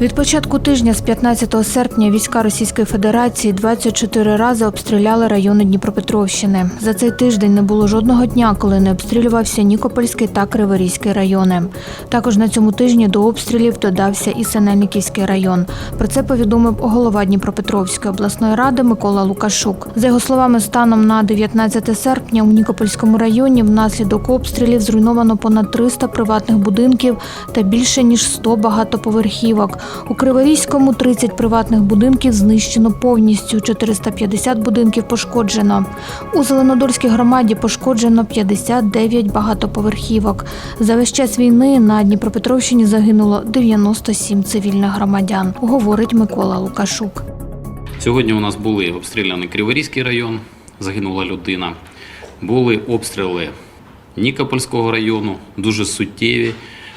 Від початку тижня з 15 серпня війська Російської Федерації 24 рази обстріляли райони Дніпропетровщини. За цей тиждень не було жодного дня, коли не обстрілювався Нікопольський та Криворізький райони. Також на цьому тижні до обстрілів додався і Синельниківський район. Про це повідомив голова Дніпропетровської обласної ради Микола Лукашук. За його словами, станом на 19 серпня у Нікопольському районі внаслідок обстрілів зруйновано понад 300 приватних будинків та більше ніж 100 багатоповерхівок. У Криворізькому 30 приватних будинків знищено повністю, 450 будинків пошкоджено. У Зеленодольській громаді пошкоджено 59 багатоповерхівок. За весь час війни на Дніпропетровщині загинуло 97 цивільних громадян, говорить Микола Лукашук. Сьогодні у нас були обстріляний Криворізький район, загинула людина. Були обстріли Нікопольського району, дуже суттєві.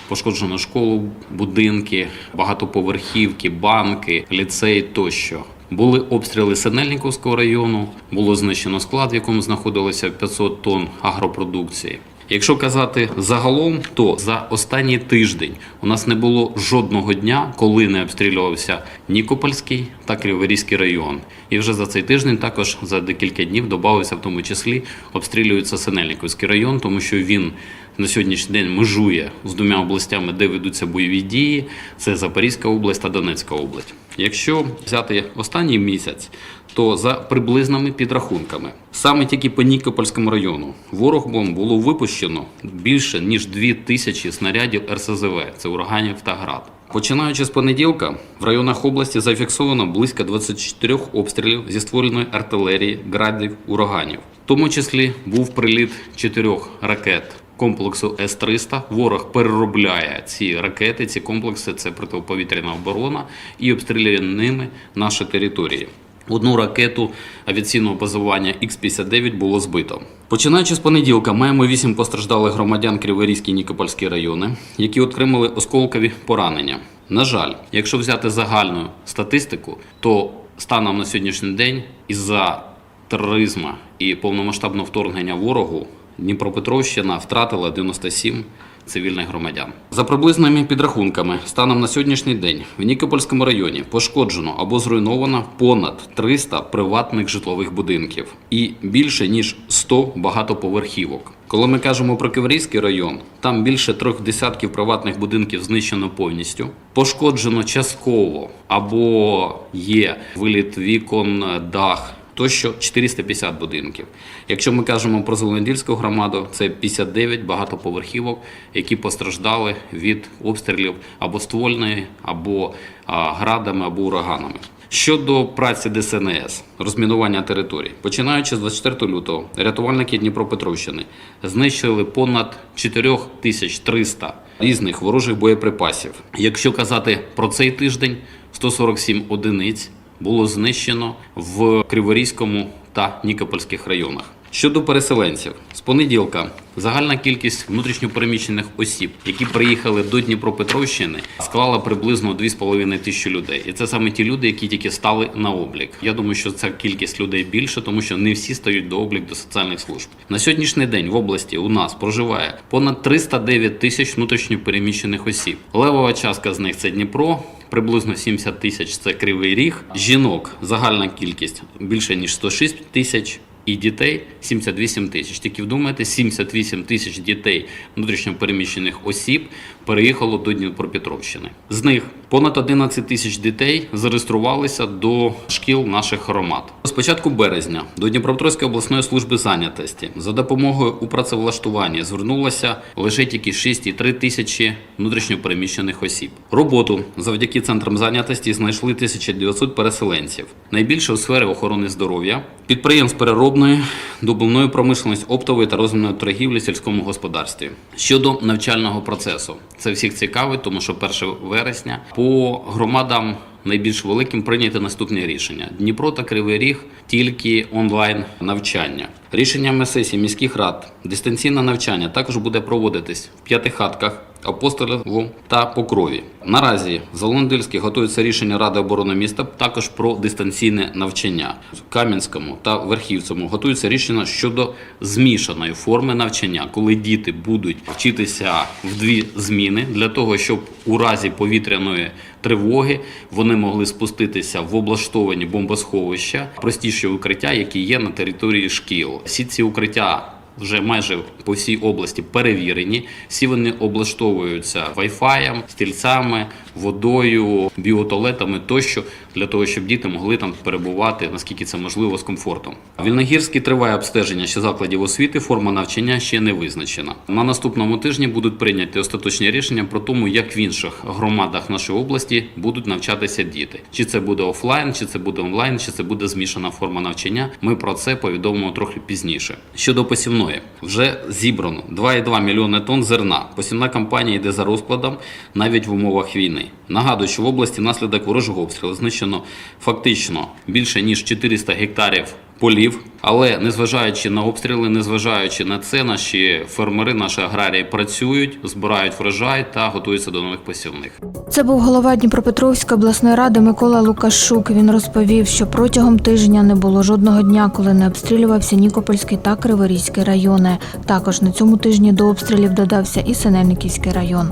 Пошкоджено школу, будинки, багатоповерхівки, банки, ліцей тощо. Були обстріли Синельниковського району, було знищено склад, в якому знаходилося 500 тонн агропродукції. Якщо казати загалом, то за останній тиждень у нас не було жодного дня, коли не обстрілювався Нікопольський та Криворізький район. І вже за цей тиждень також за декілька днів додався в тому числі обстрілюється Синельниковський район, тому що він на сьогоднішній день межує з двома областями, де ведуться бойові дії. Це Запорізька область та Донецька область. Якщо взяти останній місяць, то за приблизними підрахунками, саме тільки по Нікопольському району ворогом було випущено більше ніж 2 тисячі снарядів РСЗВ, це ураганів та град. Починаючи з понеділка, в районах області зафіксовано близько 24 обстрілів зі створеної артилерії, градів, ураганів. В тому числі був приліт чотирьох ракет комплексу С-300. Ворог переробляє ці ракети, ці комплекси це протиповітряна оборона і обстрілює ними наші території. Одну ракету авіаційного базування Х-59 було збито. Починаючи з понеділка, маємо 8 постраждалих громадян Криворізький і Нікопольський райони, які отримали осколкові поранення. На жаль, якщо взяти загальну статистику, то станом на сьогоднішній день із-за тероризму і повномасштабного вторгнення ворогу Дніпропетровщина втратила 97 цивільних громадян. За приблизними підрахунками, станом на сьогоднішній день в Нікопольському районі пошкоджено або зруйновано понад 300 приватних житлових будинків і більше ніж 100 багатоповерхівок. Коли ми кажемо про Киворізький район, там більше трьох десятків приватних будинків знищено повністю, пошкоджено частково або є виліт вікон, дах тощо 450 будинків. Якщо ми кажемо про Зеленодільську громаду, це 59 багатоповерхівок, які постраждали від обстрілів або ствольної, або градами, або ураганами. Щодо праці ДСНС, розмінування територій, починаючи з 24 лютого, рятувальники Дніпропетровщини знищили понад 4300 різних ворожих боєприпасів. Якщо казати про цей тиждень, 147 одиниць було знищено в Криворізькому та Нікопольських районах. Щодо переселенців, з понеділка загальна кількість внутрішньопереміщених осіб, які приїхали до Дніпропетровщини, склала приблизно 2,5 тисячі людей. І це саме ті люди, які тільки стали на облік. Я думаю, що ця кількість людей більше, тому що не всі стають до облік до соціальних служб. На сьогоднішній день в області у нас проживає понад 309 тисяч внутрішньопереміщених осіб. Левова частка з них це Дніпро. Приблизно 70 тисяч це кривий ріг. Жінок загальна кількість більше ніж 106 тисяч. І дітей 78 тисяч. Тільки вдумайте, 78 тисяч дітей внутрішньопереміщених осіб переїхало до Дніпропетровщини. З них понад 11 тисяч дітей зареєструвалися до шкіл наших громад. З початку березня до Дніпропетровської обласної служби зайнятості за допомогою у працевлаштуванні звернулося лише тільки 6,3 тисячі внутрішньопереміщених осіб. Роботу завдяки центрам зайнятості знайшли 1900 переселенців. Найбільше у сфері охорони здоров'я, підприємств переробної, добувної промисловості, оптової та розмірної торгівлі в сільському господарстві. Щодо навчального процесу, це всіх цікавить, тому що 1 вересня По громадам найбільш великим прийняти наступні рішення: Дніпро та Кривий Ріг тільки онлайн навчання. Рішеннями сесії міських рад дистанційне навчання також буде проводитись в п'ятихатках. Апостоліву та Покрові. Наразі в Золондильській готується рішення Ради оборони міста також про дистанційне навчання. В Кам'янському та Верхівцевому готується рішення щодо змішаної форми навчання, коли діти будуть вчитися в дві зміни для того, щоб у разі повітряної тривоги вони могли спуститися в облаштовані бомбосховища, простіші укриття, які є на території шкіл. Всі ці укриття вже майже по всій області перевірені. Всі вони облаштовуються вайфаєм, стільцями, водою, біотуалетами тощо для того, щоб діти могли там перебувати наскільки це можливо з комфортом. Вільногірській триває обстеження ще закладів освіти. Форма навчання ще не визначена. На наступному тижні будуть прийняті остаточні рішення про тому, як в інших громадах нашої області будуть навчатися діти. Чи це буде офлайн, чи це буде онлайн, чи це буде змішана форма навчання. Ми про це повідомимо трохи пізніше. Щодо посівної, вже зібрано 2,2 мільйони тонн зерна. Посівна кампанія йде за розкладом навіть в умовах війни. Нагадую, що в області наслідок ворожого обстрілу знищено фактично більше ніж 400 гектарів полів. Але незважаючи на обстріли, незважаючи на це, наші фермери, наші аграрії працюють, збирають врожай та готуються до нових посівних. Це був голова Дніпропетровської обласної ради Микола Лукашук. Він розповів, що протягом тижня не було жодного дня, коли не обстрілювався Нікопольський та Криворізький райони. Також на цьому тижні до обстрілів додався і Синельниківський район.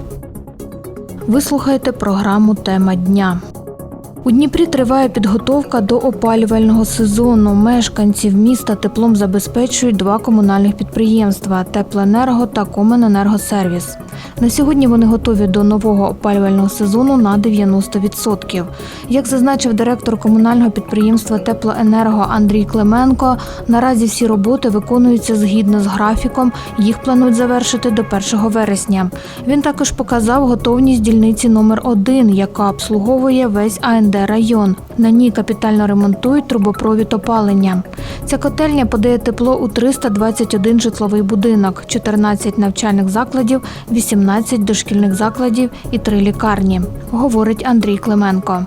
Ви слухаєте програму Тема дня. У Дніпрі триває підготовка до опалювального сезону. Мешканців міста теплом забезпечують два комунальних підприємства Теплоенерго та Комененергосервіс. На сьогодні вони готові до нового опалювального сезону на 90%. Як зазначив директор комунального підприємства Теплоенерго Андрій Клименко, наразі всі роботи виконуються згідно з графіком. Їх планують завершити до 1 вересня. Він також показав готовність дільниці номер 1 яка обслуговує весь АНД район. На ній капітально ремонтують трубопровід опалення. Ця котельня подає тепло у 321 житловий будинок, 14 навчальних закладів, 18 дошкільних закладів і 3 лікарні, говорить Андрій Клименко.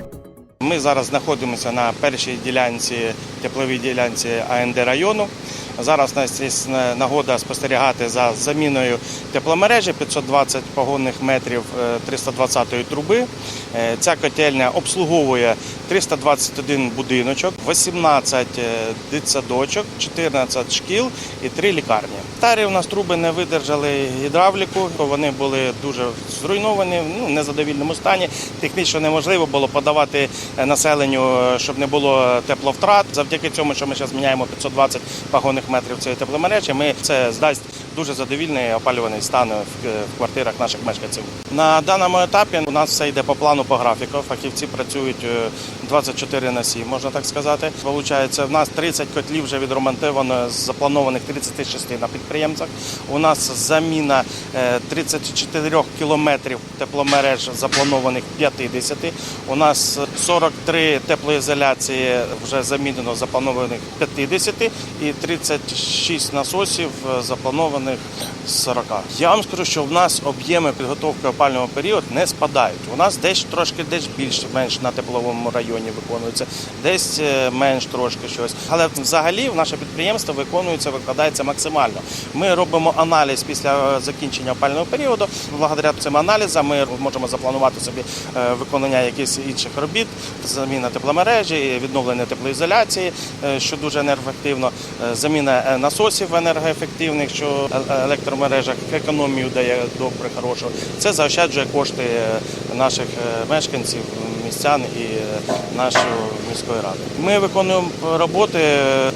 Ми зараз знаходимося на першій ділянці, тепловій ділянці АНД району. Зараз у нас є нагода спостерігати за заміною тепломережі 520 погонних метрів 320-ї труби. Е, Ця котельня обслуговує 321 будиночок, 18 дитсадочок, 14 шкіл і 3 лікарні. Старі у нас труби не видержали гідравліку, вони були дуже зруйновані, ну, в незадовільному стані. Технічно неможливо було подавати е, населенню, е, щоб не було тепловтрат. Завдяки цьому, що ми зараз міняємо 520 погонних метрів цієї тепломережі, ми це здасть дуже задовільний опалюваний стан в, в квартирах наших мешканців. На даному етапі у нас все йде по плану, по графіку. Фахівці працюють е, 24 на 7, можна так сказати. Получається, в нас 30 котлів вже відремонтовано з запланованих 36 на підприємцях. У нас заміна е, 34 кілометрів тепломереж запланованих 50. У нас 43 теплоізоляції вже замінено запланованих 50 і 36 насосів е, запланованих 40. Я вам скажу, що в нас об'єми підготовки опального періоду не спадають. У нас десь трошки десь більше менш на тепловому районі виконується, десь е, менш трошки щось. Але взагалі в наше підприємство виконується, викладається максимально. Ми робимо аналіз після е, закінчення опального періоду. Благодаря цим аналізам ми можемо запланувати собі е, виконання якихось інших робіт, заміна тепломережі, відновлення теплоізоляції, що дуже енергоефективно, заміна насосів енергоефективних, що електромережах економію дає добре, хорошу. Це заощаджує кошти наших мешканців, містян і е, нашої міської ради. Ми виконуємо роботи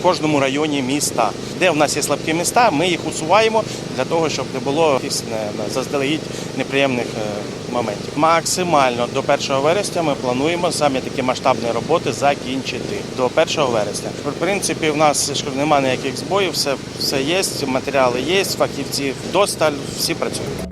в кожному районі міста. Де в нас є слабкі міста, ми їх усуваємо для того, щоб не було заздалегідь неприємних е, моментів. Максимально до 1 вересня ми плануємо саме такі масштабні роботи закінчити до 1 вересня. В принципі, в нас ж немає ніяких збоїв, все, все є, матеріали є, фахівці досталь, всі працюють.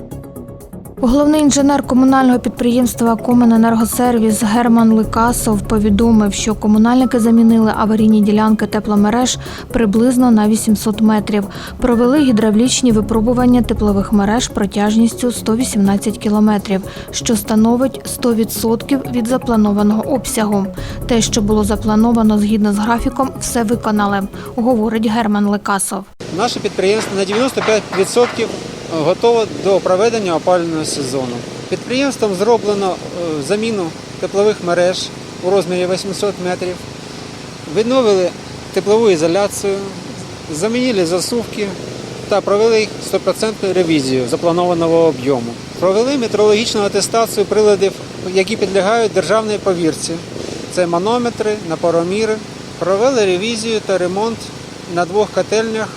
Головний інженер комунального підприємства Комененергосервіс Герман Ликасов повідомив, що комунальники замінили аварійні ділянки тепломереж приблизно на 800 метрів. Провели гідравлічні випробування теплових мереж протяжністю 118 кілометрів, що становить 100% від запланованого обсягу. Те, що було заплановано згідно з графіком, все виконали, говорить Герман Ликасов. Наше підприємство на 95% готове до проведення опалювального сезону. Підприємством зроблено е, заміну теплових мереж у розмірі 800 метрів, відновили теплову ізоляцію, замінили засувки та провели їх 100% ревізію запланованого об'єму. Провели метрологічну атестацію приладів, які підлягають державній повірці. Це манометри, напороміри. Провели ревізію та ремонт на двох котельнях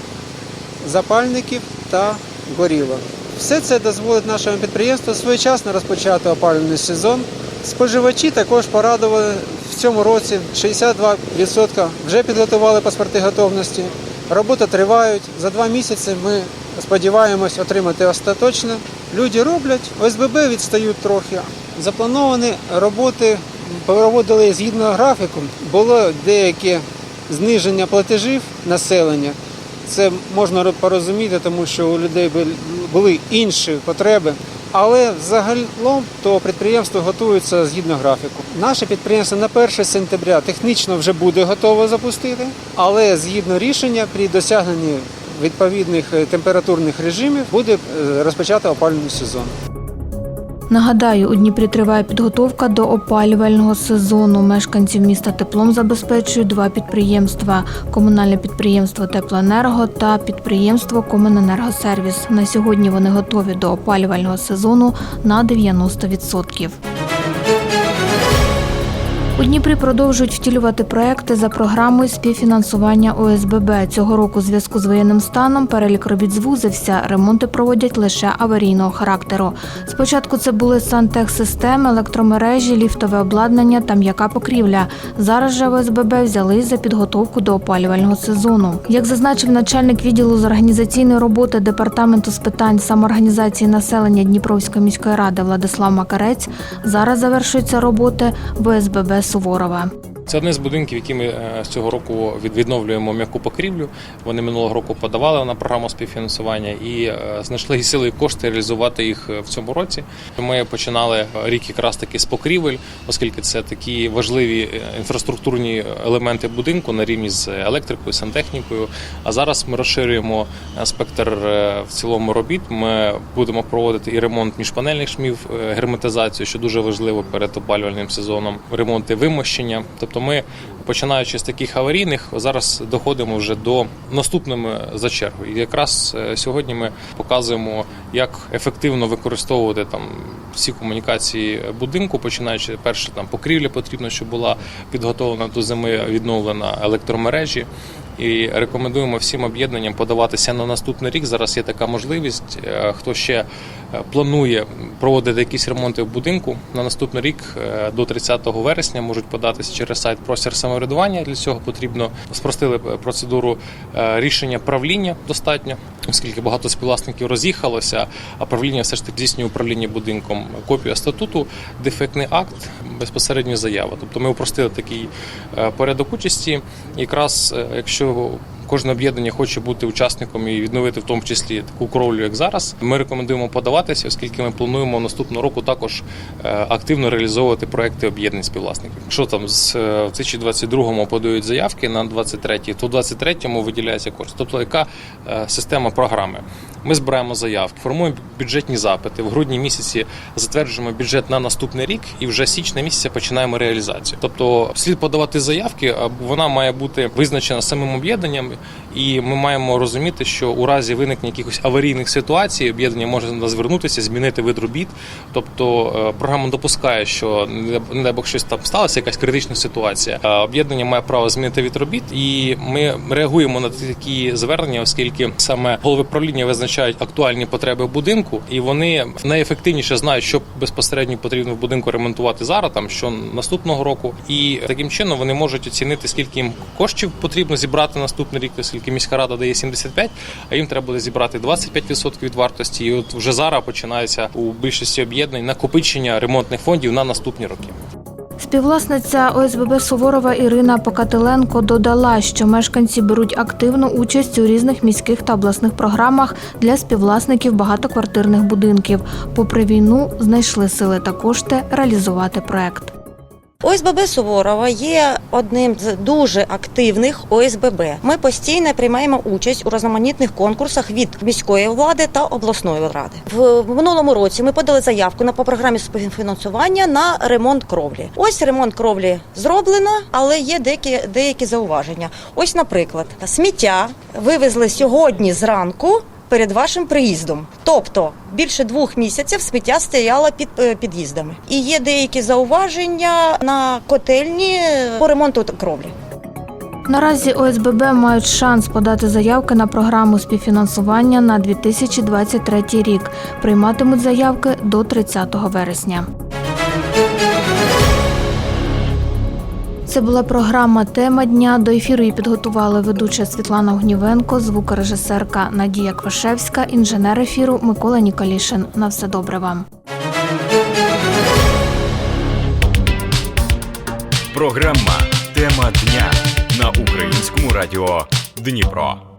запальників та горілок. Все це дозволить нашому підприємству своєчасно розпочати опалювальний сезон. Споживачі також порадували в цьому році 62% вже підготували паспорти готовності. Роботи тривають. За два місяці ми сподіваємось отримати остаточне. Люди роблять, ОСББ відстають трохи. Заплановані роботи проводили згідно графіку. Було деяке зниження платежів населення. Це можна порозуміти, тому що у людей були інші потреби. Але взагалом то підприємство готується згідно графіку. Наше підприємство на 1 сентября технічно вже буде готове запустити, але згідно рішення при досягненні відповідних е, температурних режимів буде е, розпочати опалювальний сезон. Нагадаю, у Дніпрі триває підготовка до опалювального сезону. Мешканців міста теплом забезпечують два підприємства: комунальне підприємство Теплоенерго та підприємство Комененергосервіс. На сьогодні вони готові до опалювального сезону на 90%. У Дніпрі продовжують втілювати проекти за програмою співфінансування ОСББ. Цього року у зв'язку з воєнним станом перелік робіт звузився. Ремонти проводять лише аварійного характеру. Спочатку це були сантехсистеми, електромережі, ліфтове обладнання та м'яка покрівля. Зараз же ОСББ взялись за підготовку до опалювального сезону. Як зазначив начальник відділу з організаційної роботи департаменту з питань самоорганізації населення Дніпровської міської ради Владислав Макарець, зараз завершуються роботи в ОСББ Суворова. Це один з будинків, які ми е, з цього року від- відновлюємо м'яку покрівлю. Вони минулого року подавали на програму співфінансування і е, знайшли сили і кошти реалізувати їх е, в цьому році. Ми починали рік якраз таки з покрівель, оскільки це такі важливі інфраструктурні елементи будинку на рівні з електрикою, сантехнікою. А зараз ми розширюємо спектр в цілому робіт. Ми будемо проводити і ремонт міжпанельних шмів, герметизацію, що дуже важливо перед опалювальним сезоном, ремонти вимощення. Тобто ми, починаючи з таких аварійних, зараз доходимо вже до наступними за чергою. І якраз е, сьогодні ми показуємо, як ефективно використовувати там всі комунікації будинку, починаючи перше там покрівля потрібно, щоб була підготовлена до зими, відновлена електромережі. І рекомендуємо всім об'єднанням подаватися на наступний рік. Зараз є така можливість. Е, Хто ще е, планує проводити якісь ремонти в будинку на наступний рік е, до 30 вересня можуть податися через сайт простір самоврядування. Для цього потрібно спростили процедуру рішення правління достатньо, оскільки багато співвласників роз'їхалося, а правління все ж таки здійснює управління будинком. Копія статуту, дефектний акт, безпосередньо заява. Тобто ми упростили такий порядок участі. Якраз е, якщо кожне об'єднання хоче бути учасником і відновити в тому числі таку кровлю, як зараз, ми рекомендуємо подаватися, оскільки ми плануємо наступного року також е, активно реалізовувати проекти об'єднань співвласників. Якщо там з е, в 2022-му подають заявки на 23-й, то в 23-му виділяється кошти. Тобто, яка е, система програми? Ми збираємо заявки, формуємо бюджетні запити. В грудні місяці затверджуємо бюджет на наступний рік, і вже січня місяця починаємо реалізацію. Тобто, слід подавати заявки, вона має бути визначена самим об'єднанням, і ми маємо розуміти, що у разі виникнення якихось аварійних ситуацій об'єднання може звернутися, змінити вид робіт. Тобто е, програма допускає, що не дай Бог щось там сталося, якась критична ситуація. Об'єднання має право змінити від робіт, і ми реагуємо на такі звернення, оскільки саме голови правління визначають актуальні потреби будинку, і вони найефективніше знають, що безпосередньо потрібно в будинку ремонтувати зараз, там що наступного року, і таким чином вони можуть оцінити, скільки їм коштів потрібно зібрати наступний рік, оскільки міська рада дає 75, а їм треба буде зібрати 25% від вартості. І от вже зараз починається у більшості об'єднань накопичення ремонтних фондів на наступні роки. Співвласниця ОСББ Суворова Ірина Покателенко додала, що мешканці беруть активну участь у різних міських та обласних програмах для співвласників багатоквартирних будинків. Попри війну, знайшли сили та кошти реалізувати проект. ОСББ Суворова є одним з дуже активних ОСББ. Ми постійно приймаємо участь у різноманітних конкурсах від міської влади та обласної ради. В минулому році ми подали заявку на по програмі співфінансування на ремонт кровлі. Ось ремонт кровлі зроблено, але є деякі деякі зауваження. Ось, наприклад, сміття вивезли сьогодні зранку. Перед вашим приїздом, тобто більше двох місяців сміття стояло під е, під'їздами, і є деякі зауваження на котельні по ремонту кровлі. Наразі ОСББ мають шанс подати заявки на програму співфінансування на 2023 рік. Прийматимуть заявки до 30 вересня. Це була програма Тема дня. До ефіру її підготували ведуча Світлана Огнівенко, звукорежисерка Надія Квашевська, інженер ефіру Микола Ніколішин. На все добре вам. Програма Тема дня на українському радіо Дніпро.